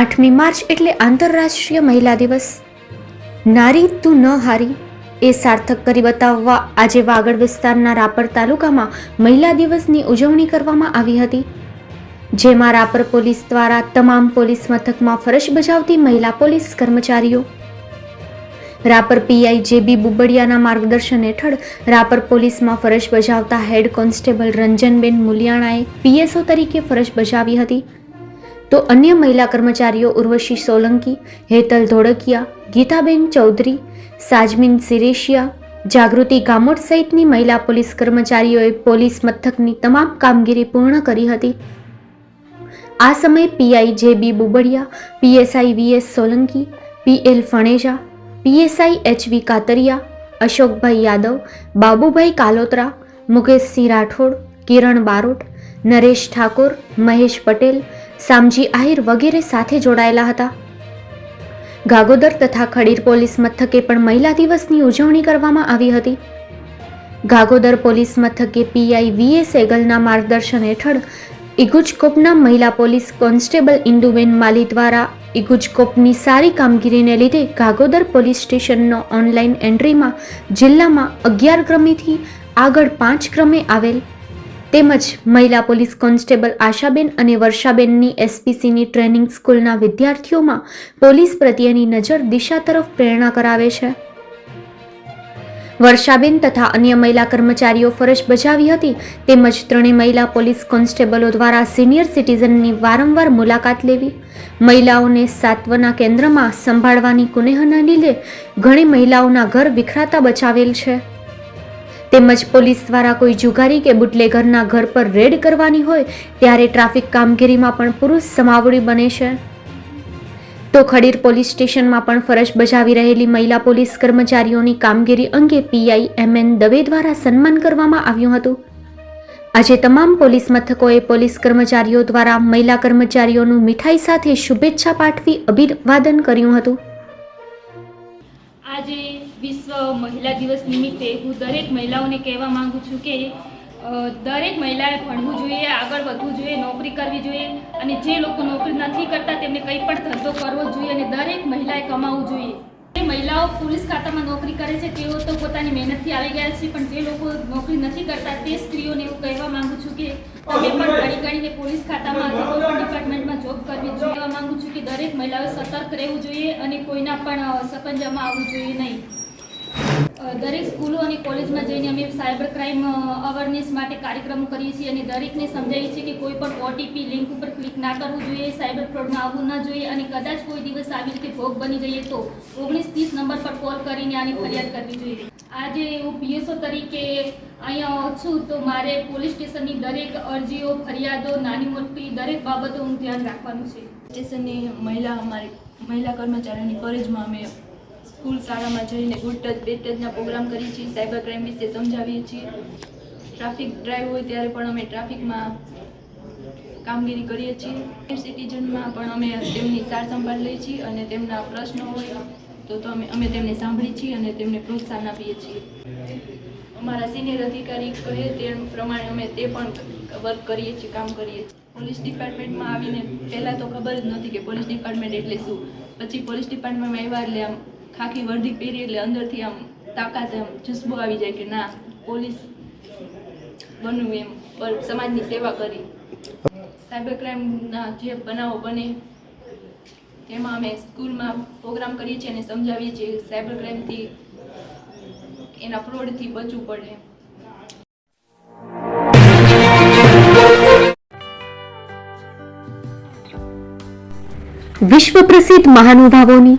આઠમી માર્ચ એટલે આંતરરાષ્ટ્રીય મહિલા દિવસ. નારી તું ન હારી, એ સાર્થક કરી બતાવવા આજે વાગડ વિસ્તારના રાપર તાલુકામાં મહિલા દિવસની ઉજવણી કરવામાં આવી હતી. જેમાં રાપર પોલીસ દ્વારા તમામ પોલીસ મથકમાં ફરજ બજાવતી મહિલા પોલીસ કર્મચારીઓ. રાપર પીઆઈ જેબી બુબડિયાના માર્ગદર્શન હેઠળ રાપર પોલીસમાં ફરજ બજાવતા હેડ કોન્સ્ટેબલ રંજનબેન મુલિયાણાએ પીએસઓ તરીકે ફરજ બજાવી હતી. તો અન્ય મહિલા કર્મચારીઓ ઉર્વશી સોલંકી, હેતલ ધોળકિયા, ગીતાબેન ચૌધરી, સાજમીન સિરેશિયા, જાગૃતિ ગામોટ સહિતની મહિલા પોલીસ કર્મચારીઓએ પોલીસ મથકની તમામ કામગીરી પૂર્ણ કરી હતી. આ સમયે PI J B Bubadiya PSI VS Solanki PL Phaneja PSI HV Katariya, Ashokbhai Yadav, Babubhai Kalotra, Mukeshsinh Rathod, Kiran Barot, Naresh Thakor, Mahesh Patel Samji Ahir વગેરે સાથે જોડાયેલા હતા. ગાગોદર તથા ખડીર પોલીસ મથકે પણ મહિલા દિવસની ઉજવણી કરવામાં આવી હતી. ગાગોદર પોલીસ મથકે પીઆઈ વીએ સેગલના માર્ગદર્શન હેઠળ ઇગુજકોપના મહિલા પોલીસ કોન્સ્ટેબલ ઇન્દુબેન માલી દ્વારા ઇગુજકોપની સારી કામગીરીને લીધે ગાગોદર પોલીસ સ્ટેશનનો ઓનલાઈન એન્ટ્રીમાં જિલ્લામાં અગિયાર ક્રમેથી આગળ પાંચ ક્રમે આવેલ તેમજ મહિલા પોલીસ કોન્સ્ટેબલ આશાબેન અને વર્ષાબેનની એસપીસીની ટ્રેનિંગ સ્કૂલના વિદ્યાર્થીઓમાં પોલીસ પ્રત્યેની નજર દિશા તરફ પ્રેરણા કરાવે છે. વર્ષાબેન તથા અન્ય મહિલા કર્મચારીઓ ફરજ બજાવી હતી, તેમજ ત્રણેય મહિલા પોલીસ કોન્સ્ટેબલો દ્વારા સિનિયર સિટીઝનની વારંવાર મુલાકાત લેવી, મહિલાઓને સાત્વના કેન્દ્રમાં સંભાળવાની કુનેહના લીધે ઘણી મહિલાઓના ઘર વિખરાતા બચાવેલ છે. તેમજ પોલીસ દ્વારા કોઈ જુગારી કે બુટલેગરના ઘર પર રેડ કરવાની હોય, ત્યારે ટ્રાફિક કામગીરીમાં પણ પુરુષ સમાવડી બને છે. તો ખડીર પોલીસ સ્ટેશનમાં પણ ફરજ બજાવી રહેલી મહિલા પોલીસ કર્મચારીઓની કામગીરી અંગે પીઆઈ એમ એન દવે દ્વારા સન્માન કરવામાં આવ્યું હતું. આજે તમામ પોલીસ મથકોએ પોલીસ કર્મચારીઓ દ્વારા મહિલા કર્મચારીઓનું મીઠાઈ સાથે શુભેચ્છા પાઠવી અભિવાદન કર્યું હતું. આજે મહિલા દિવસ નિમિત્તે હું દરેક મહિલાઓને કહેવા માંગુ છું કે દરેક મહિલાએ ભણવું જોઈએ, આગળ વધવું જોઈએ, નોકરી કરવી જોઈએ અને જે લોકો નોકરી નથી કરતા તેમને કંઈ પણ ધંધો કરવો જોઈએ અને દરેક મહિલાએ કમાવવું જોઈએ. જે મહિલાઓ પોલીસ ખાતામાં નોકરી કરે છે, તેઓ તો પોતાની મહેનતથી આવી ગયા છે, પણ જે લોકો નોકરી નથી કરતા તે સ્ત્રીઓને હું કહેવા માંગુ છું કે, તમે પણ ઘડી ગણીને પોલીસ ખાતામાં કોઈ પણ ડિપાર્ટમેન્ટમાં જોબ કરવી જોઈએ. કહેવા માંગુ છું કે દરેક મહિલાઓએ સતર્ક રહેવું જોઈએ અને કોઈના પણ સકંજામાં આવવું જોઈએ નહીં. દરેક સ્કૂલો અને કોલેજમાં જઈને અમે સાયબર ક્રાઇમ અવેરનેસ માટે કાર્યક્રમો કરીએ છીએ અને દરેકને સમજાવીએ છીએ કે કોઈ પણ ઓટીપી લિંક ઉપર ક્લિક ના કરવું જોઈએ, સાયબર ફ્રોડમાં આવવું ન જોઈએ અને કદાચ કોઈ દિવસ આવી રીતે ભોગ બની જઈએ તો ઓગણીસ ત્રીસ નંબર પર કોલ કરીને આની ફરિયાદ કરવી જોઈએ. આજે હું પીએસઓ તરીકે અહીંયા છું તો મારે પોલીસ સ્ટેશનની દરેક અરજીઓ, ફરિયાદો, નાની મોટી દરેક બાબતોનું ધ્યાન રાખવાનું છે. સ્ટેશનની મહિલા અમારી, મહિલા કર્મચારીઓની ફરજમાં અમે સ્કૂલ શાળામાં જઈને ગુડ ટચ, બેડ ટચના પ્રોગ્રામ કરીએ છીએ, સાયબર ક્રાઇમ વિશે સમજાવીએ છીએ. ટ્રાફિક ડ્રાઈવ હોય ત્યારે પણ અમે ટ્રાફિકમાં કામગીરી કરીએ છીએ. સિટીઝનમાં પણ અમે તેમની સાર સંભાળ લઈએ છીએ અને તેમના પ્રશ્નો હોય તો તો અમે અમે તેમને સાંભળીએ છીએ અને તેમને પ્રોત્સાહન આપીએ છીએ. અમારા સિનિયર અધિકારી કહે તે પ્રમાણે અમે તે પણ વર્ક કરીએ છીએ, કામ કરીએ છીએ. પોલીસ ડિપાર્ટમેન્ટમાં આવીને પહેલાં તો ખબર જ નથી કે પોલીસ ડિપાર્ટમેન્ટ એટલે શું. પછી પોલીસ ડિપાર્ટમેન્ટમાં આવ્યા એટલે આમ ખાખી વર્દી પહેરી એટલે અંદરથી આમ તાકાત આમ જુસ્બો આવી જાય કે ના, પોલીસ બનવું એમ સમાજની સેવા કરી. સાયબર ક્રાઇમના જે બનાવો બને તેમાં અમે સ્કૂલમાં પ્રોગ્રામ કરીએ છીએ અને સમજાવીએ છીએ સાયબર ક્રાઇમથી એના ફ્રોડથી બચવું પડે. વિશ્વ પ્રસિદ્ધ મહાનુભાવોની